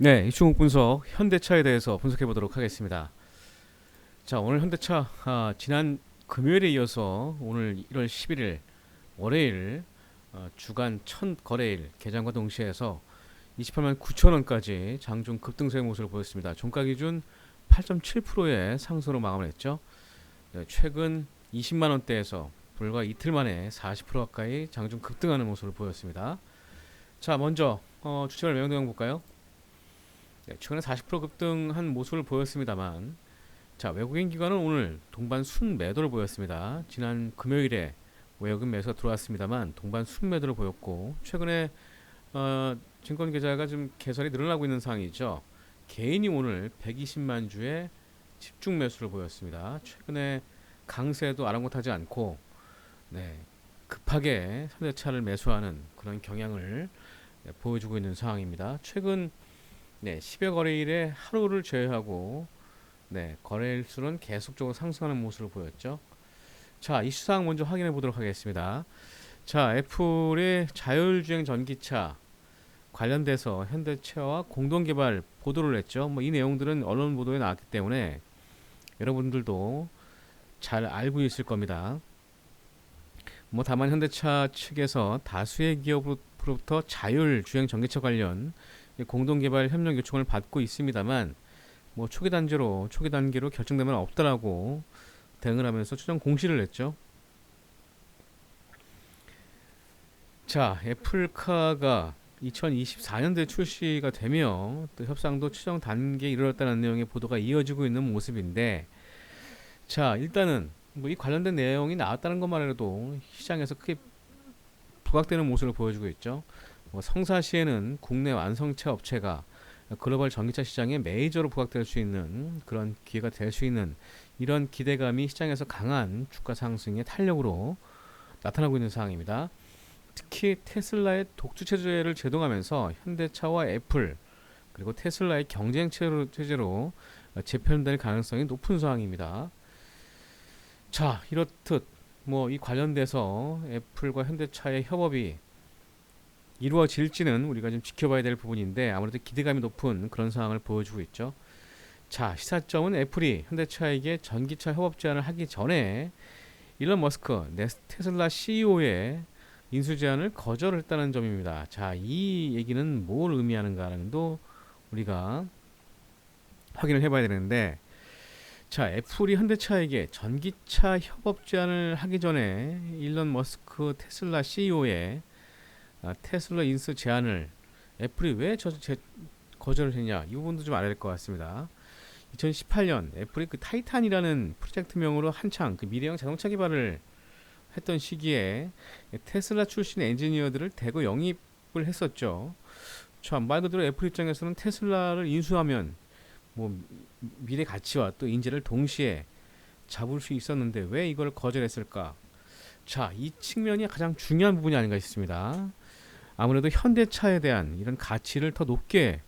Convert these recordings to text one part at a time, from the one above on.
네, 이충욱 분석 현대차에 대해서 분석해 보도록 하겠습니다. 자, 오늘 현대차 아, 지난 금요일에 이어서 오늘 1월 11일 월요일 어, 주간 첫 거래일 개장과 동시에서 28만 9천 원까지 장중 급등세의 모습을 보였습니다. 종가 기준 8.7%의 상승으로 마감을 했죠. 네, 최근 20만 원대에서 불과 이틀 만에 40% 가까이 장중 급등하는 모습을 보였습니다. 자, 먼저 어, 주체별 매매 내용 볼까요? 네, 최근에 40% 급등한 모습을 보였습니다만 자 외국인 기관은 오늘 동반 순 매도를 보였습니다. 지난 금요일에 외국인 매수가 들어왔습니다만 동반 순 매도를 보였고 최근에 어, 증권 계좌가 좀 개설이 늘어나고 있는 상황이죠. 개인이 오늘 120만 주의 집중 매수를 보였습니다. 최근에 강세도 아랑곳하지 않고 네, 급하게 현대차를 매수하는 그런 경향을 네, 보여주고 있는 상황입니다. 최근 네, 10여 거래일에 하루를 제외하고 네, 거래일 수는 계속적으로 상승하는 모습을 보였죠. 자, 이슈 사항 먼저 확인해 보도록 하겠습니다. 자, 애플의 자율주행 전기차 관련돼서 현대차와 공동 개발 보도를 했죠. 뭐 이 내용들은 언론 보도에 나왔기 때문에 여러분들도 잘 알고 있을 겁니다. 뭐 다만 현대차 측에서 다수의 기업으로부터 자율 주행 전기차 관련 공동 개발 협력 요청을 받고 있습니다만 뭐 초기 단계로 초기 단계로 결정되면 없다라고 대응을 하면서 최종 공시를 냈죠. 자, 애플카가 2024년도에 출시가 되며 또 협상도 최종 단계에 이르렀다는 내용의 보도가 이어지고 있는 모습인데 자, 일단은 뭐 이 관련된 내용이 나왔다는 것만 해도 시장에서 크게 부각되는 모습을 보여주고 있죠. 뭐 성사 시에는 국내 완성차 업체가 글로벌 전기차 시장에 메이저로 부각될 수 있는 그런 기회가 될 수 있는 이런 기대감이 시장에서 강한 주가 상승의 탄력으로 나타나고 있는 상황입니다. 특히 테슬라의 독주 체제를 제동하면서 현대차와 애플 그리고 테슬라의 경쟁 체제로 재편될 가능성이 높은 상황입니다. 자, 이렇듯 뭐 이 관련돼서 애플과 현대차의 협업이 이루어질지는 우리가 좀 지켜봐야 될 부분인데 아무래도 기대감이 높은 그런 상황을 보여주고 있죠. 자, 시사점은 애플이 현대차에게 전기차 협업 제안을 하기 전에 일론 머스크 테슬라 CEO의 인수 제안을 거절했다는 점입니다. 자, 이 얘기는 뭘 의미하는가는 도 우리가 확인을 해봐야 되는데, 자, 애플이 현대차에게 전기차 협업 제안을 하기 전에 일론 머스크 테슬라 CEO의 아, 테슬라 인수 제안을 애플이 왜 저, 제, 거절을 했냐 이 부분도 좀 알아야 될 것 같습니다. 2018년 애플이 그 타이탄이라는 프로젝트명으로 한창 그 미래형 자동차 개발을 했던 시기에 테슬라 출신 엔지니어들을 대거 영입을 했었죠. 참말 그대로 애플 입장에서는 테슬라를 인수하면 뭐 미래 가치와 또 인재를 동시에 잡을 수 있었는데 왜 이걸 거절했을까? 자, 이 측면이 가장 중요한 부분이 아닌가 싶습니다. 아무래도 현대차에 대한 이런 가치를 더 높게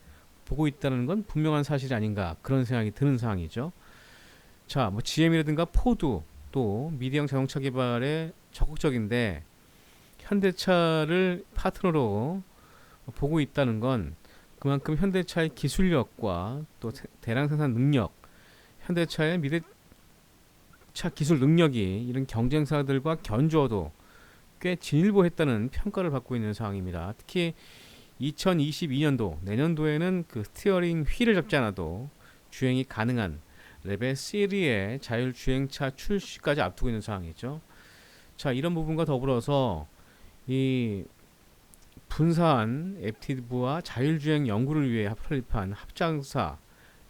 보고 있다는 건 분명한 사실이 아닌가 그런 생각이 드는 상황이죠. 자, 뭐 GM이라든가 포드 또 미래형 자동차 개발에 적극적인데 현대차를 파트너로 보고 있다는 건 그만큼 현대차의 기술력과 또 대량 생산 능력, 현대차의 미래차 기술 능력이 이런 경쟁사들과 견주어도 꽤 진일보했다는 평가를 받고 있는 상황입니다. 특히 2022년도 내년도에는 그 스티어링 휠을 잡지 않아도 주행이 가능한 레벨 3의 자율 주행차 출시까지 앞두고 있는 상황이죠. 자, 이런 부분과 더불어서 이 분사한 앱티브와 자율주행 연구를 위해 설립한 합장사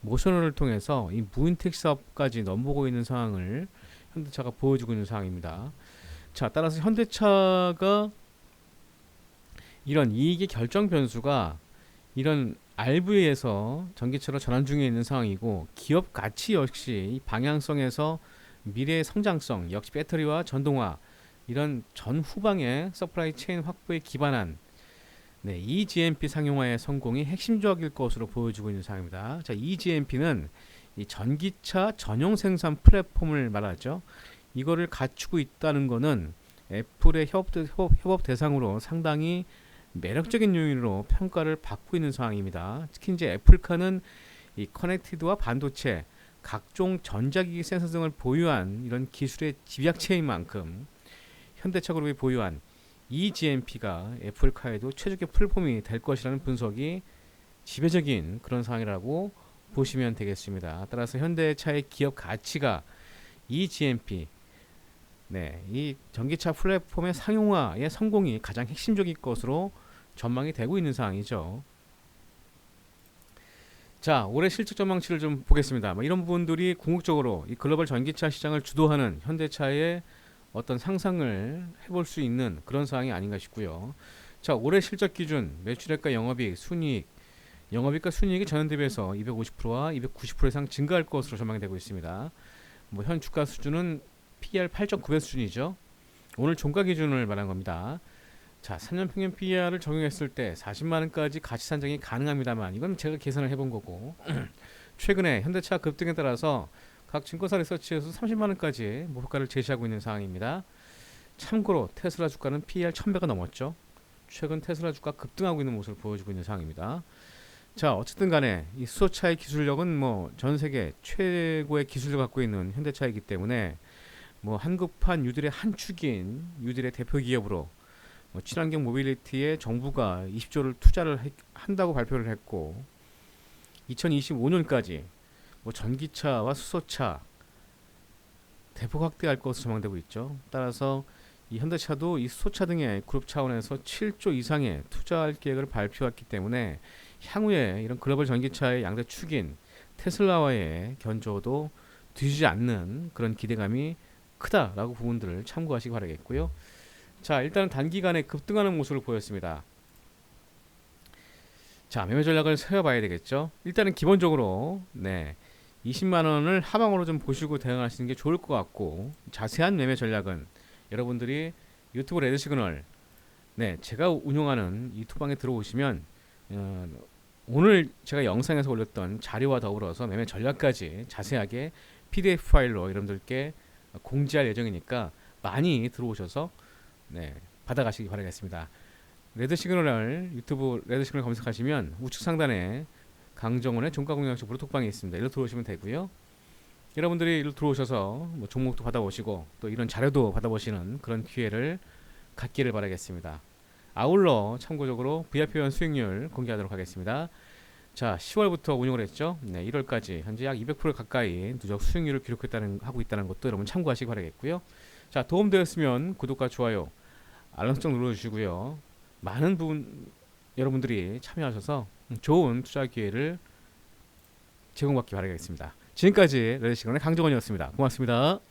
모셔널을 통해서 이 무인 택시 사업까지 넘보고 있는 상황을 현대차가 보여주고 있는 상황입니다. 자, 따라서 현대차가 이런 이익의 결정 변수가 이런 RV에서 전기차로 전환 중에 있는 상황이고 기업 가치 역시 방향성에서 미래의 성장성 역시 배터리와 전동화 이런 전 후방의 서프라이 체인 확보에 기반한 네, eGMP 상용화의 성공이 핵심적일 것으로 보여지고 있는 상황입니다. 자, eGMP는 이 전기차 전용 생산 플랫폼을 말하죠. 이거를 갖추고 있다는 것은 애플의 협업, 협업, 협업 대상으로 상당히 매력적인 요인으로 평가를 받고 있는 상황입니다. 특히 이제 애플카는 이 커넥티드와 반도체, 각종 전자기기 센서 등을 보유한 이런 기술의 집약체인 만큼 현대차 그룹이 보유한 eGMP가 애플카에도 최적의 플랫폼이 될 것이라는 분석이 지배적인 그런 상황이라고 보시면 되겠습니다. 따라서 현대차의 기업 가치가 eGMP 네, 이 전기차 플랫폼의 상용화의 성공이 가장 핵심적인 것으로 전망이 되고 있는 상황이죠. 자, 올해 실적 전망치를 좀 보겠습니다. 뭐 이런 부분들이 궁극적으로 이 글로벌 전기차 시장을 주도하는 현대차의 어떤 상상을 해볼 수 있는 그런 상황이 아닌가 싶고요. 자, 올해 실적 기준 매출액과 영업이익, 순이익, 영업이익과 순이익이 전년 대비해서 250%와 290% 이상 증가할 것으로 전망이 되고 있습니다. 뭐 현 주가 수준은 PER 8.9배 수준이죠. 오늘 종가 기준을 말한 겁니다. 자, 3년 평균 PER을 적용했을 때 40만 원까지 가치 산정이 가능합니다만 이건 제가 계산을 해본 거고 최근에 현대차 급등에 따라서 각 증권사 리서치에서 30만 원까지 목표가를 제시하고 있는 상황입니다. 참고로 테슬라 주가는 PER 1000배가 넘었죠. 최근 테슬라 주가 급등하고 있는 모습을 보여주고 있는 상황입니다. 자, 어쨌든 간에 이 수소차의 기술력은 뭐 전 세계 최고의 기술을 갖고 있는 현대차이기 때문에 뭐 한국판 유딜의 한 축인 유딜의 대표 기업으로 뭐 친환경 모빌리티에 정부가 20조를 투자를 해- 한다고 발표를 했고 2025년까지 뭐 전기차와 수소차 대폭 확대할 것으로 전망되고 있죠. 따라서 이 현대차도 이 수소차 등의 그룹 차원에서 7조 이상의 투자할 계획을 발표했기 때문에 향후에 이런 글로벌 전기차의 양대 축인 테슬라와의 견조도 뒤지지 않는 그런 기대감이 크다라고 부분들을 참고하시기 바라겠고요. 자, 일단 단기간에 급등하는 모습을 보였습니다. 자, 매매 전략을 세워봐야 되겠죠. 일단은 기본적으로 네 20만 원을 하방으로 좀 보시고 대응하시는 게 좋을 것 같고 자세한 매매 전략은 여러분들이 유튜브 레드 시그널 네 제가 운영하는 이 투방에 들어오시면 어, 오늘 제가 영상에서 올렸던 자료와 더불어서 매매 전략까지 자세하게 PDF 파일로 여러분들께 공지할 예정이니까 많이 들어오셔서 네, 받아가시기 바라겠습니다. 레드 시그널을 유튜브 레드 시그널 검색하시면 우측 상단에 강정원의 종가 공략식 무료톡방이 있습니다. 일로 들어오시면 되고요. 여러분들이 일로 들어오셔서 뭐 종목도 받아보시고 또 이런 자료도 받아보시는 그런 기회를 갖기를 바라겠습니다. 아울러 참고적으로 VIP원 수익률 공개하도록 하겠습니다. 자, 10월부터 운영을 했죠. 네, 1월까지 현재 약 200% 가까이 누적 수익률을 기록했다는 하고 있다는 것도 여러분 참고하시기 바라겠고요. 자, 도움되었으면 구독과 좋아요, 알람 설정 눌러주시고요. 많은 분 여러분들이 참여하셔서 좋은 투자 기회를 제공받기 바라겠습니다. 지금까지 레드 시간의 강정원이었습니다. 고맙습니다.